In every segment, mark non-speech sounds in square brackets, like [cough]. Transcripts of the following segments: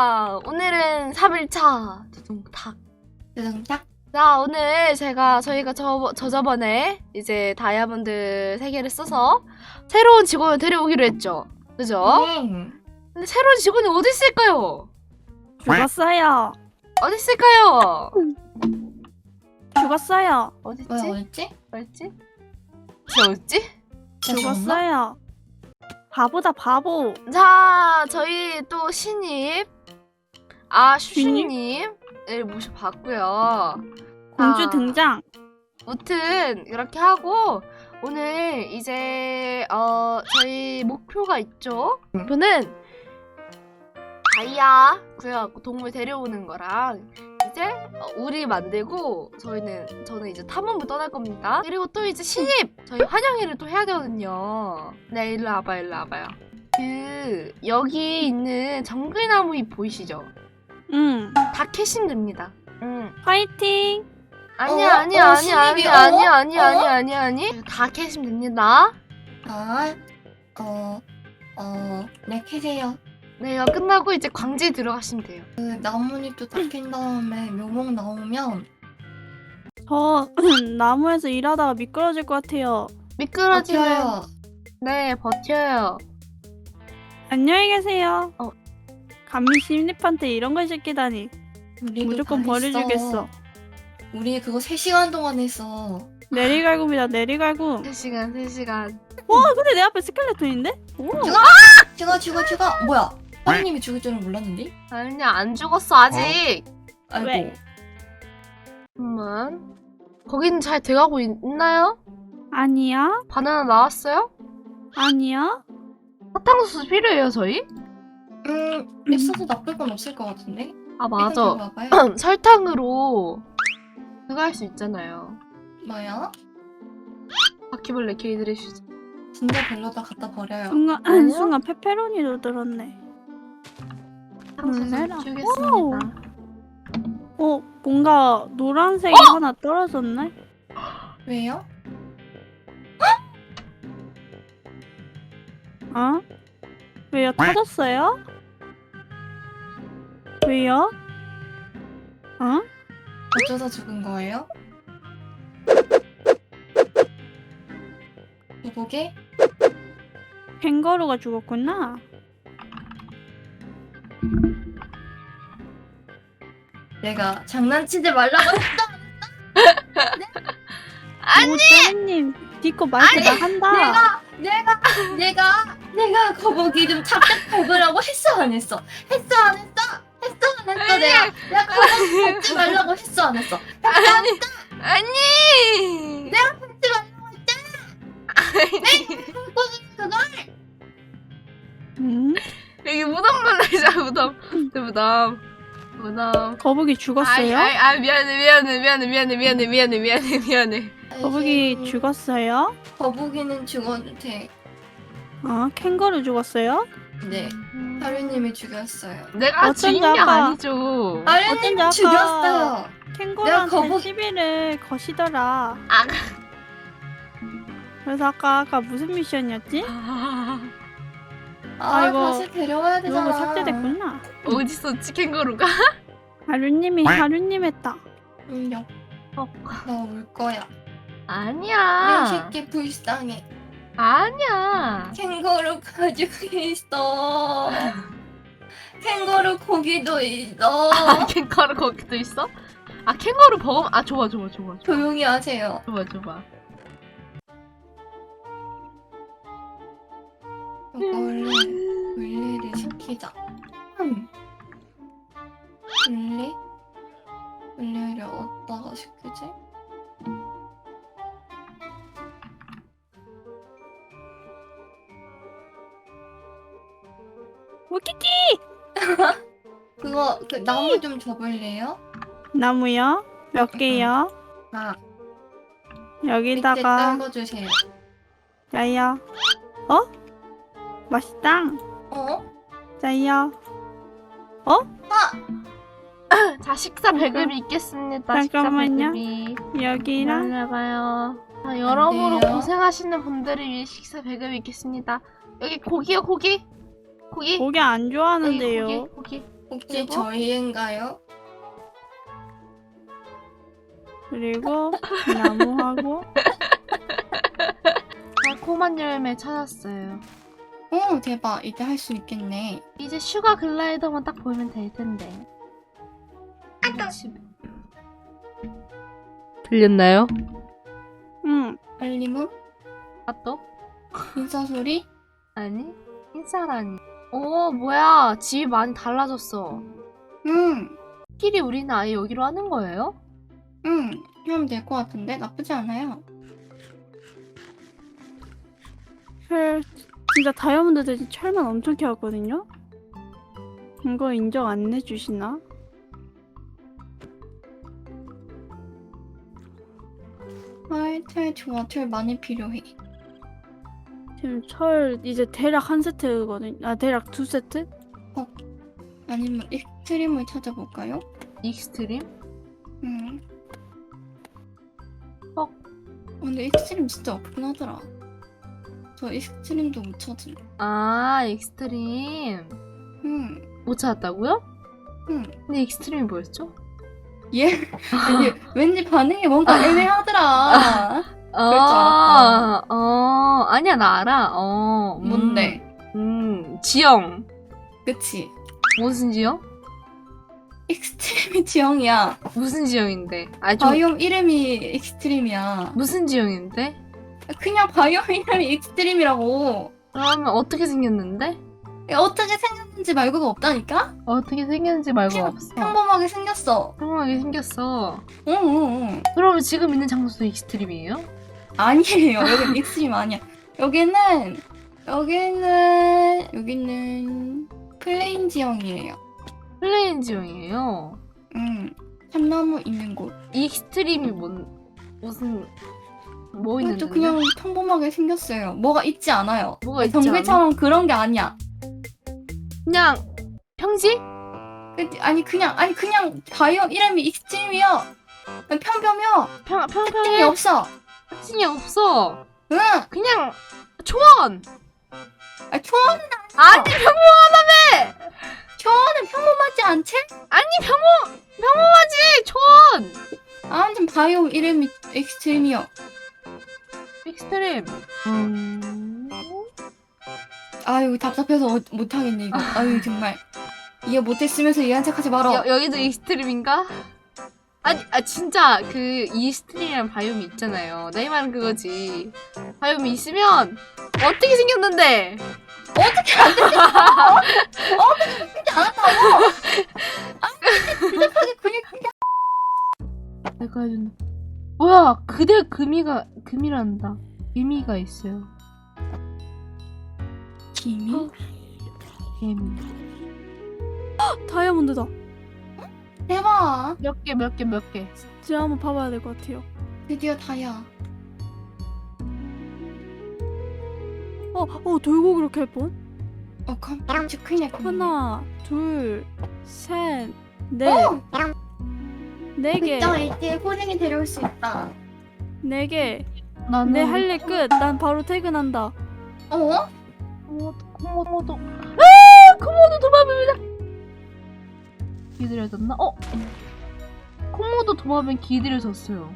자, 오늘은 3일차 두둥탁. 두둥탁. 자, 오늘 제가 저희가 저, 저 저번에 이제 다이아몬드 3개를 써서 새로운 직원을 데려오기로 했죠. 그죠? 응. 근데 새로운 직원이 어디 있을까요? 죽었어요. 어디 있을까요? 죽었어요. 어디 있지? 뭐야 어딨지? 어딨지? 저 어딨지? 죽었어요. 바보다 바보. 자, 저희 또 신입 아 슈슈님을 모셔봤고요. 공주 자, 등장. 무튼 이렇게 하고 오늘 이제 어 저희 목표가 있죠. 응. 목표는 다이아 그래갖고 동물 데려오는 거랑 이제 어, 우리 만들고 저희는 저는 이제 탐험을 떠날 겁니다. 그리고 또 이제 신입 저희 환영회를 또 해야 되거든요. 네 일로 와봐 일로 와봐요. 그 여기 있는 정글나무 잎 보이시죠? 응. 다 캐시면 됩니다. 응. 파이팅. 아니야 어? 아니야 어, 아니야 신입이, 아니야 어? 아니야 아니야 어? 아니야 아니야 아니 다 캐시면 됩니다. 아, 어, 어, 네 캐세요. 네 이거 끝나고 이제 광지에 들어가시면 돼요. 그 나뭇잎도 다 캔 다음에 묘목 나오면 저 [clears throat] 나무에서 일하다가 미끄러질 것 같아요. 미끄러지면 버텨요. 네 버텨요. 안녕히 계세요. 어. 감히 신입한테 이런 걸 시키다니 우리도 무조건 다 버려주겠어. 했어. 우리 그거 3시간 동안 했어. 내리갈굼이다 내리갈굼. 3시간 3시간. 와 근데 내 앞에 스켈레톤인데? 오. 죽어 죽어 죽어. 뭐야? 하느님이 죽을 줄은 몰랐는데? 아니야 안 죽었어 아직. 아이고. 왜? 잠깐만. 거기는 잘 돼가고 있, 있나요? 아니야 바나나 나왔어요? 아니야. 사탕수수 필요해요 저희? 음, 있어도 나쁠 건 없을 것 같은데? 아 일단 맞아. 들어가봐요. [clears throat] 설탕으로 그거 할 수 있잖아요. 뭐야? 바퀴벌레 게이드레슈즈. 진짜 별로다 갖다 버려요. 순간 아니요? 순간 페페로니도 들었네. 놀래라. 키우겠습니다. 어 뭔가 노란색이 하나 떨어졌네. 왜요? 어? 왜요? 터졌어요? 왜요? 어? 어쩌다 죽은 거예요? 보게 캥거루가 죽었구나. 내가 장난치지 말라고. [laughs] 아니! 짜님 디코 마이크 나 한다. 내가 내가 내가 내가 거북이 좀 잡작 밟으라고 했어 안 했어? 했어 안 했어? 했어 안 했어 내가 내가 거북이 밟지 말라고 했어 안 했어? 아니. 내가 밟지 말라고 했잖아. 내가 그걸 음? 여기 무덤 만들자 무덤. 무덤. 무덤. 거북이 죽었어요? 아이, 아 미안해 미안해 미안해 미안해 미안해 미안해 미안해 미안해. 거북이 아이고, 죽었어요? 거북이는 죽어도 돼. 어? 캥거루 죽었어요? 네 하루님이 죽였어요. 내가 어쩐지 주인이 아까- 아니죠. 하루님이 아까- 죽였어요. 캥거루한테 거북이- 시비를 거시더라. 아. 그래서 아까 아까 무슨 미션이었지? 아, 아이고, 다시 데려와야 되잖아. 누구 삭제됐구나. 어딨어 치킨거루가? 하루님이 하루님 했다. 울려. 어. 나울 거야. 내 아니야. 새끼 불쌍해. 아니야. 캥거루 가지고 있어. 캥거루 고기도 있어. 아, 캥거루 거기도 있어? 아 캥거루 버거 아 좋아 좋아 좋아 좋아 조용히 하세요. 좋아 좋아. 이거를 분리를 시키자. 음. 분리? 분리를 어디다가 시키지? 키키! 그거 그 나무 좀 줘볼래요? 나무요? 몇 개요? 아, 밑에 여기다가 떨궈주세요. 짜요. 어? 맛있다. 어? 짜요. [coughs] 자 식사 배급이 있겠습니다. 잠깐만요. 식사 배급이. 여기랑 기다려봐요. 자 여러모로 돼요? 고생하시는 분들을 위해 식사 배급이 있겠습니다. 여기 고기요 고기. 고기. 고기 안 여기 좋아하는데요. 고기 고기. 혹시 그리고? 저희인가요? 그리고 나무하고 [laughs] 달콤한 열매 찾았어요. 어 대박 이제 할 수 있겠네. 이제 슈가 글라이더만 딱 보이면 될 텐데. 집에. 들렸나요? 응 알림은 아 또? 인사 소리? 아니? 인사라니. 오 뭐야 집이 많이 달라졌어. 응, 끼리 우리는 아예 여기로 하는 거예요? 응. 하면 될것 같은데 나쁘지 않아요. 철 진짜 다이아몬드 대신 철만 엄청 캐왔거든요 이거 인정 안 해주시나? 철 철 좋아 철 많이 필요해. 지금 철 이제 대략 한 세트거든 아 대략 두 세트? 아니면 익스트림을 찾아볼까요? 익스트림? 응. 어? 어, 근데 익스트림 진짜 없긴 하더라. 저 익스트림도 못 찾음. 아 익스트림. 응, 못 찾았다고요? 응. 근데 익스트림이 뭐였죠? 얘 [laughs] 아니, 왠지 반응이 뭔가 애매하더라. [laughs] 그럴 줄 아, 어, 아니야, 나 알아. 어, 음, 뭔데? 음, 지영. 그치? 무슨 지영? 익스트림이 지형이야. 무슨 지영인데? 아, 좀, 바이옴 이름이 익스트림이야. 무슨 지영인데? 그냥 바이옴 이름이 익스트림이라고. 그러면 어떻게 생겼는데? 어떻게 생겼는지 말고가 없다니까? 어떻게 생겼는지 말고 없어. 평범하게 생겼어. 평범하게 생겼어. 응, 응, 응. 그러면 지금 있는 장소도 익스트림이에요? 아니에요. 여긴 익스트림 아니야. 여기는 여기는 여기는 플레인 지형이에요. 플레인 지형이에요. 음, 참나무 있는 곳. 익스트림이 뭔, 무슨, 뭐 있는데? 또 그냥 평범하게 생겼어요. 뭐가 있지 않아요. 뭐가 있지? 정글처럼 그런 게 아니야. 그냥, 평지? 그- 아니 그냥 아니 그냥 바이옴 이름이 익스트림이요. 평평해요. 평, 특징이 평평해? 없어. 특징이 없어. 응. 그냥, 초원! 아, 초원은 아니, 평, 초원은 평범하지 않지? 아니, 평범, 평범하지! 초원! 아무튼 바이옴 이름이 익스트림이요. 익스트림. 음. 아유 답답해서 어- 못하겠네 이거. 아유 정말. 이해 못했으면서 이해한 척하지 말어. 여, 여기도 익스트림인가? 아니, 아, 진짜, 그, 익스트림이란 바이옴이 있잖아요. 내 말은 그거지. 바이옴이 있으면, 어떻게 생겼는데? 어떻게 안 되지? 어떻게 생기지 않았다고? 아니 대답하게 그냥 그냥 내가 해준, 뭐야, 그대 금이가, 금이란다. 금이가 있어요. 김이 개미. 다이아몬드다 대박 몇 개, 몇 개, 몇 개. 제가 한번 봐봐야 될 것 같아요 드디어 다야. 어, 어 돌고 그렇게 할 뻔? 어 큰일 날 뻔했네. 하나 둘 셋넷네 어! 개. 됐다 이제 호랭이 데려올 수 있다. 네 개. 나는. 내 할 일 끝. 난 바로 퇴근한다. 어? 코모도, 코모도. 아! 코모도 도마뱀이다! 기들여졌나? 어? 코모도 도마뱀 기들여졌어요.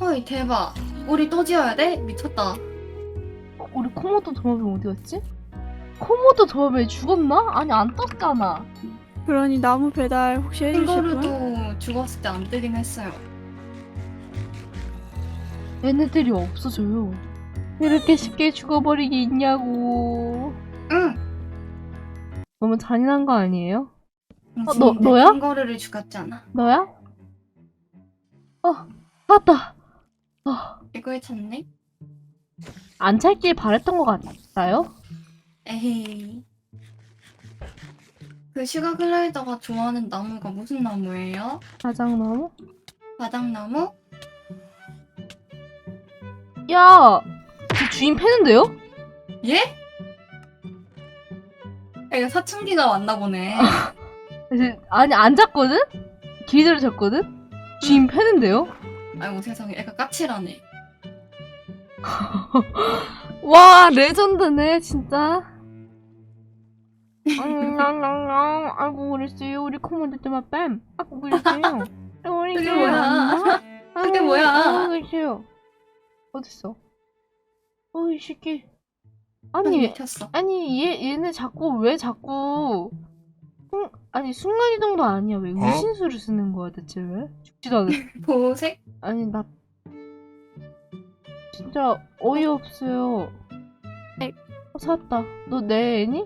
어이 대박. 우리 또 지어야 돼? 미쳤다. 어, 우리 코모도 도마뱀 어디 갔지? 코모도 도마뱀 죽었나? 아니 안 떴잖아. 그러니 나무 배달 혹시 해주실 분? 캥거루도 죽었을 때 안 뜨긴 했어요. 얘네들이 없어져요. 이렇게 쉽게 죽어버리기 있냐고. 응. 너무 잔인한 거 아니에요? 어, 너- 너야? 캥거루를 죽였잖아. 너야? 어, 맞다. 어, 이걸 찾네? 안 찰길 바랬던 것 같아요? 에헤이. 그 슈가 글라이더가 좋아하는 나무가 무슨 나무예요? 사장나무? 바닥나무? 야, 저 주인 패는데요? 예? 애가 사춘기가 왔나 보네. [laughs] 아니 안 잤거든? 길들여 잤거든? 주인 패는데요? 아이고 세상에 애가 까칠하네. [laughs] 와 레전드네 진짜. 앙앙앙앙 [laughs] 아이고 그랬어요 우리 코모도 때만 뺨 아이고 그랬어요 [laughs] 우리 그게 뭐야? 그게 뭐야? 아이고 그랬어요 어딨어 어이 새끼 아니 켰어. 아니 얘 얘네 자꾸 왜 자꾸 순, 아니 순간 이동도 아니야 왜 의신수를 쓰는 거야 대체 왜 죽지도 않아 [laughs] 보색? 아니 나 진짜 어이없어요 에. 어, 샀다 너 내 애니?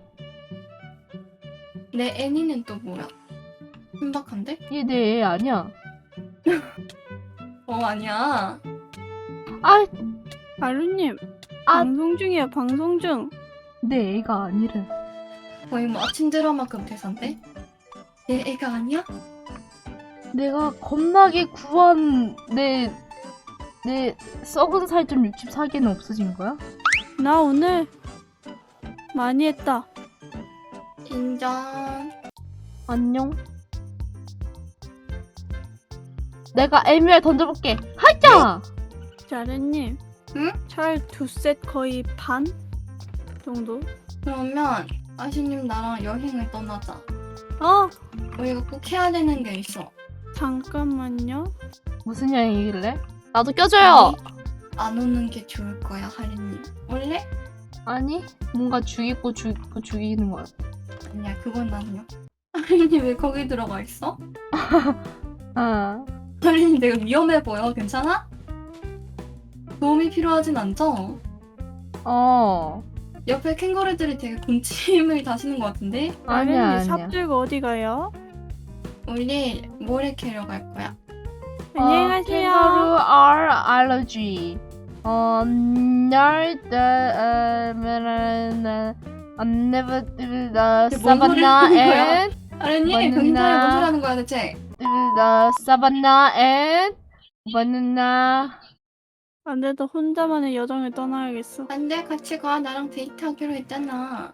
내 애니는 또 뭐야? 신박한데? 얘 내 애 아니야 [laughs] 어 아니야. 아 아루님 아. 방송 중이야 방송 중. 내 애가 아니래 거의 뭐 아침 드라마급 대사인데? 내 애가 아니야? 내가 겁나게 구한 내, 내 썩은 살점 64개는 없어진 거야? 나 오늘 많이 했다. 인정. 안녕. 내가 MUR 던져볼게. 하자! 자르님. 응? 철 두 셋 거의 반 정도. 그러면 아시님 나랑 여행을 떠나자. 어 우리가 꼭 해야 되는 게 있어. 잠깐만요. 무슨 여행이길래? 나도 껴줘요! 안 오는 게 좋을 거야, 하리님. 원래? 아니, 뭔가 죽이고 죽이고 죽이는 거야. 아니야, 그건 아니야. 하리님 왜 거기 들어가 있어? [laughs] 아, 하리님 내가 위험해 보여. 괜찮아? 도움이 필요하진 않죠? 어. 옆에 캥거루들이 되게 군침을 [laughs] 다시는 것 같은데? 아니야, 아니야. 삽 들고 어디 가요? 우리 모래 캐러 갈 거야. 어, 가세요. kangaroo are allergy. 어, 날, the, I'm never, the 뭔 소리 savannah 하는 거야? and. 경찰에 뭔 소리 하는 거야, 대체? the savannah and banana. 안 돼도 혼자만의 여정을 떠나야겠어. 안 돼, 같이 가. 나랑 데이트하기로 했잖아.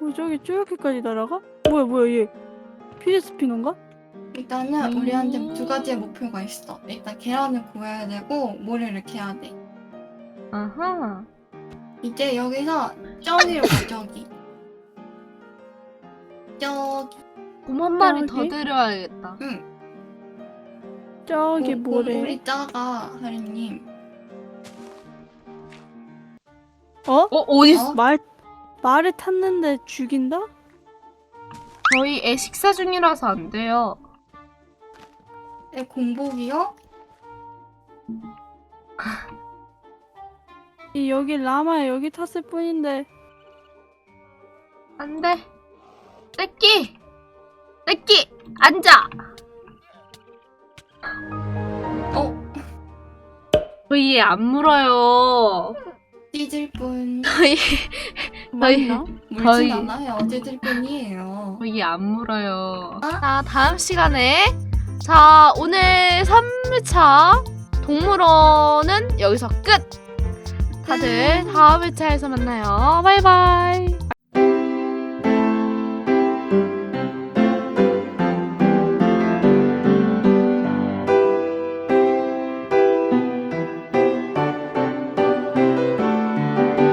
어, 저기 저렇게까지 날아가? 뭐야 뭐야 얘 피드스피너인가? 일단은 음. 우리한테 두 가지의 목표가 있어. 일단 계란을 구해야 되고 모래를 캐야 돼. 아하. 이제 여기서 저기로 가, 저기. 저기. 곰 한 마리 더? 데려와야겠다. 응. 저기 고- 뭐래? 우리 작아, 하리님. 어? 어, 어디 있어? 어? 말 말을 탔는데 죽인다? 저희 애 식사 중이라서 안 돼요. 내 공복이요? 이 여기 라마 여기 탔을 뿐인데 안 돼. 떼끼! 떼끼! 앉아! 어, 저희 애안 물어요. 찢을 뿐. 저희, 맞나? 물진 거의- 않아요. 찢을 뿐이에요. 저희 안 물어요. 어? 자, 다음 시간에. 자, 오늘 3회차 동물원은 여기서 끝! 다들 다음 회차에서 만나요. 바이바이!